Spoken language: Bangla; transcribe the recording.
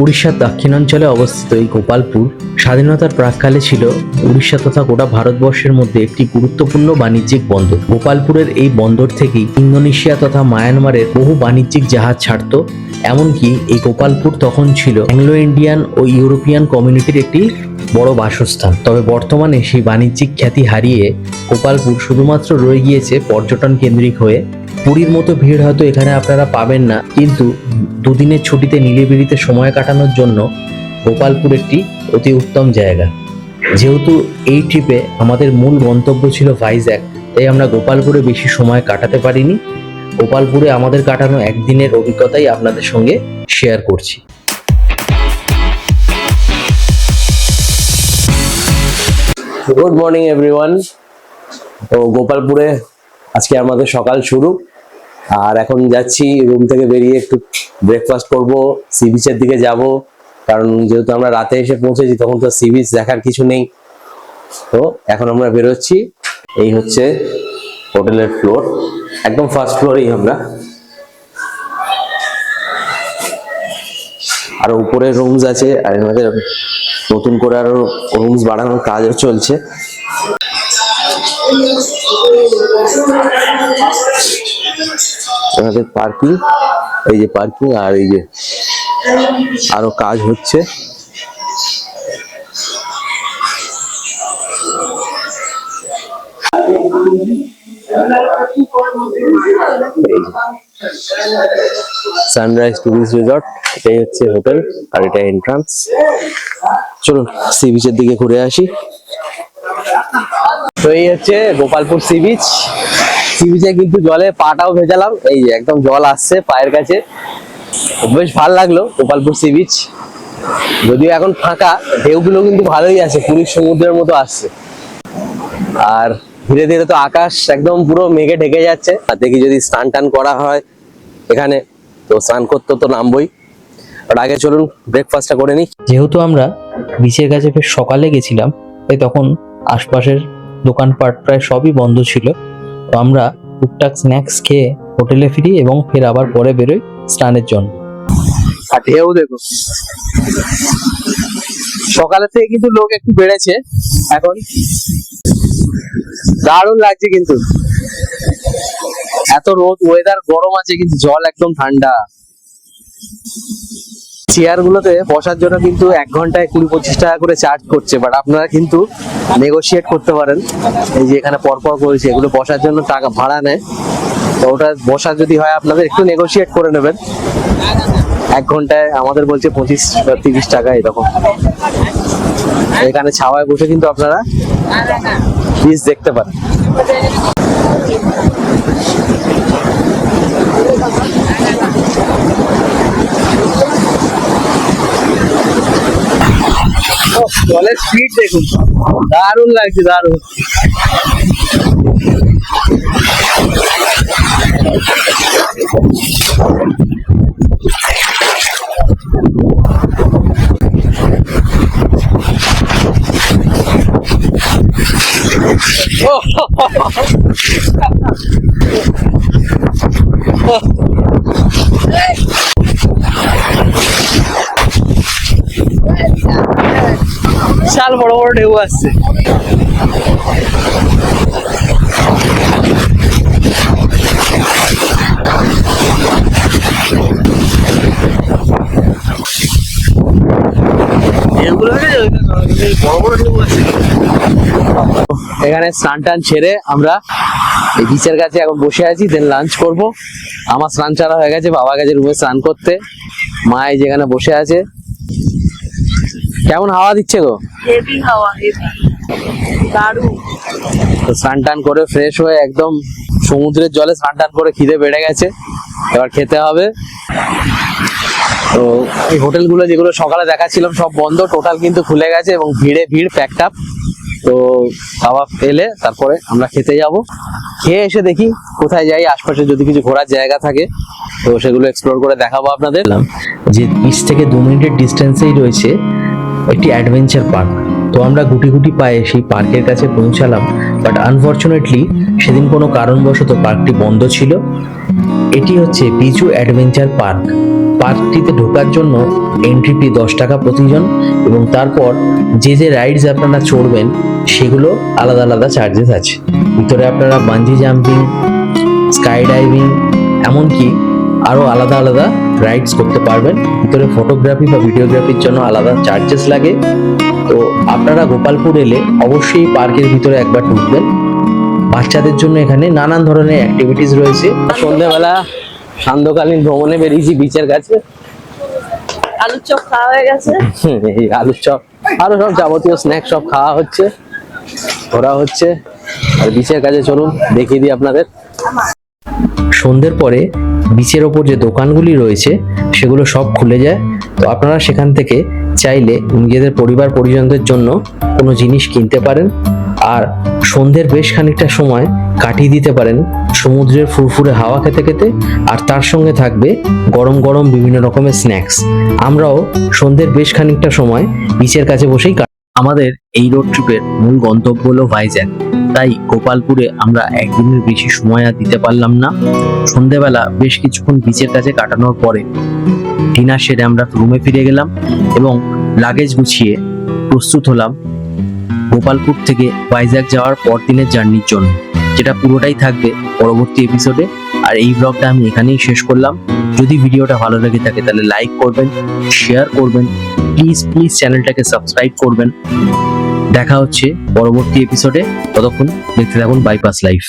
উড়িষ্যার দক্ষিণাঞ্চলে অবস্থিত এই গোপালপুর স্বাধীনতার প্রাককালে ছিল উড়িষ্যা তথা গোটা ভারতবর্ষের মধ্যে একটি গুরুত্বপূর্ণ বাণিজ্যিক বন্দর। গোপালপুরের এই বন্দর থেকেই ইন্দোনেশিয়া তথা মায়ানমারের বহু বাণিজ্যিক জাহাজ ছাড়তো, এমনকি এই গোপালপুর তখন ছিল অ্যাংলো ইন্ডিয়ান ও ইউরোপিয়ান কমিউনিটির একটি বড় বাসস্থান। তবে বর্তমানে সেই বাণিজ্যিক খ্যাতি হারিয়ে গোপালপুর শুধুমাত্র রয়ে গিয়েছে পর্যটন কেন্দ্রিক হয়ে পুরীর মতো ভিড় হয়তো এখানে আপনারা পাবেন না। কিন্তু দুদিনের ছুটিতে নিলিবিলিতে সময় কাটানোর জন্য গোপালপুর একটি অতি উত্তম জায়গা। যেহেতু এই ট্রিপে আমাদের মূল গন্তব্য ছিল ভাইজ্যাক তাই আমরা গোপালপুরে বেশি সময় কাটাতে পারিনি। গোপালপুরে আমাদের কাটানো একদিনের অভিজ্ঞতাই আপনাদের সঙ্গে শেয়ার করছি। গুড মর্নিং এভরিওয়ান তো গোপালপুরে আজকে আমাদের সকাল শুরু। আর এখন যাচ্ছি রুম থেকে বেরিয়ে একটু ব্রেকফাস্ট করব সি বিচের দিকে যাব। কারণ যেহেতু আমরা রাতে এসে পৌঁছেছি, তখন তো সি বিচ দেখার কিছু নেই। তো এখন আমরা বেরোচ্ছি। এই হচ্ছে হোটেলের ফ্লোর একদম ফার্স্ট ফ্লোরেই আমরা। আর উপরে রুমস আছে, আর আমাদের নতুন করে আরও রুমস বাড়ানোর কাজও চলছে। আমাদের পার্কিং এই যে পার্কিং আর এই যে আরও কাজ হচ্ছে। সানরাইজ টুরিস্ট রিসর্ট এটাই হচ্ছে হোটেল আর এটা এন্ট্রান্স চলুন সি বিচের দিকে ঘুরে আসি। তো এই হচ্ছে গোপালপুর সি বিচ সি বিচে কিন্তু জলে পাটাও ভেজালাম। এই যে একদম জল আসছে পায়ের কাছে। বেশ ভালো লাগল গোপালপুর সি বিচ যদিও এখন ফাঁকা, ঢেউগুলো কিন্তু ভালোই আছে, পুরীর সমুদ্রের মতো আসছে। আর ধীরে ধীরে তো আকাশ একদম পুরো মেঘে ঢেকে যাচ্ছে। আর দেখি যদি স্নান টান করা হয় এখানে, তো স্নান করতে তো নামবই। আর আগে চলুন ব্রেকফাস্টটা করে নিই। যেহেতু আমরা বিচের কাছে বেশ সকালে গেছিলাম, তাই তখন আশপাশের দোকানপাট প্রায় সবই বন্ধ ছিল। তো আমরা টুকটাক স্ন্যাক্স খেয়ে হোটেলে ফিরি এবং ফের আবার পরে বেরোই স্নানের জন্য। আর দেখো। সকালের থেকে কিন্তু লোক একটু বেড়েছে। এখন দারুণ লাগছে কিন্তু। এত রোদ ওয়েদার গরম আছে কিন্তু জল একদম ঠান্ডা। চেয়ার গুলোতে বসার জন্য কিন্তু এক ঘন্টায় কুড়ি পঁচিশ টাকা করে চার্জ করছে বাট আপনারা কিন্তু নেগোশিয়েট করতে পারেন। এই যে এখানে পরপর করেছে এগুলো বসার জন্য টাকা ভাড়া নেয়। তো ওটা বসা যদি হয়, আপনাদের একটু নেগোশিয়েট করে নেবেন। এক ঘন্টায় আমাদের বলছে পঁচিশ বা তিরিশ টাকা এরকম। এখানে ছাওয়ায় বসে কিন্তু আপনারা বীজ দেখতে পারেন। ওহ, জলের স্পিড দেখুন দারুণ লাগছে দারুণ। বিশাল বড় বড় ঢেউ আসছে। এখানে স্নান টান ছেড়ে আমরা এই বিচের কাছে এখন বসে আছি দেন লাঞ্চ করব। আমার স্নান চারা হয়ে গেছে, বাবা গেছে রুমে স্নান করতে। মা যেখানে বসে আছে কেমন হাওয়া দিচ্ছে গো? হেভি হাওয়া হেভি দারুণ। তো স্নান টান করে ফ্রেশ হয়ে একদম সমুদ্রের জলে স্নান টান করে খিদে বেড়ে গেছে। এবার খেতে হবে। তো এই হোটেলগুলো যেগুলো সকালে দেখাচ্ছিলাম সব বন্ধ টোটাল কিন্তু খুলে গেছে এবং ভিড়ে ভিড় প্যাকড আপ তো খাওয়া পেলে তারপরে আমরা খেতে যাব। খেয়ে এসে দেখি কোথায় যাই আশপাশে যদি কিছু ঘোরার জায়গা থাকে তো সেগুলো এক্সপ্লোর করে দেখাবো আপনাদের। যে বিশ থেকে দু মিনিটের ডিস্টেন্সেই রয়েছে একটি অ্যাডভেঞ্চার পার্ক তো আমরা গুটি গুটি পায়ে সেই পার্কের কাছে পৌঁছালাম বাট আনফর্চুনেটলি সেদিন কোনো কারণবশত পার্কটি বন্ধ ছিল। এটি হচ্ছে বিজু অ্যাডভেঞ্চার পার্ক পার্কটিতে ঢোকার জন্য এন্ট্রি ফি দশ টাকা প্রতিজন এবং তারপর যে যে রাইডস আপনারা চড়বেন, সেগুলো আলাদা আলাদা চার্জেস আছে। ভিতরে আপনারা বাঞ্জি জাম্পিং স্কাই ডাইভিং এমনকি আরও আলাদা আলাদা রাইডস করতে পারবেন। ভিতরে ফটোগ্রাফি বা ভিডিওগ্রাফির জন্য আলাদা চার্জেস লাগে। তো আপনারা গোপালপুর এলে অবশ্যই পার্কের ভিতরে একবার ঢুকবেন। বাচ্চাদের জন্য এখানে নানান ধরনের অ্যাক্টিভিটিস রয়েছে। সন্ধ্যেবেলা সান্ধ্যকালীন ভ্রমণে বেরিয়েছি বিচের কাছে। আলুর চপ খাওয়া হয়ে গেছে? এই আলুর চপ। আরও সব যাবতীয় স্ন্যাক সব খাওয়া হচ্ছে। ঘোরা হচ্ছে। আর বিচের কাছে চলুন দেখিয়ে দিই আপনাদের। সন্ধ্যের পরে বিচের ওপর যে দোকানগুলি রয়েছে, সেগুলো সব খুলে যায়। তো আপনারা সেখান থেকে চাইলে নিজেদের পরিবার পরিজনদের জন্য কোনো জিনিস কিনতে পারেন। আর সন্ধ্যের বেশ খানিকটা সময় কাটিয়ে দিতে পারেন সমুদ্রের ফুরফুরে হাওয়া খেতে খেতে। আর তার সঙ্গে থাকবে গরম গরম বিভিন্ন রকমের স্ন্যাক্স। আমরাও সন্ধ্যের বেশ খানিকটা সময় বিচের কাছে বসেই আমাদের এই রোড ট্রিপের মূল গন্তব্য হলো ভাইজ্যাক। তাই গোপালপুরে আমরা একদিনের বেশি সময় আর দিতে পারলাম না। সন্ধেবেলা বেশ কিছুক্ষণ বিচের কাছে কাটানোর পরে ডিনার সেরে আমরা রুমে ফিরে গেলাম এবং লাগেজ গুছিয়ে প্রস্তুত হলাম গোপালপুর থেকে ভাইজ্যাক যাওয়ার পরদিনের জার্নির জন্য, যেটা পুরোটাই থাকবে পরবর্তী এপিসোডে আর এই ব্লগটা আমি এখানেই শেষ করলাম। যদি ভিডিওটা ভালো লেগে থাকে তাহলে লাইক করবেন শেয়ার করবেন প্লিজ প্লিজ চ্যানেলটাকে সাবস্ক্রাইব করবেন। দেখা হচ্ছে পরবর্তী এপিসোডে ততক্ষণ দেখতে থাকুন বাইপাস লাইফ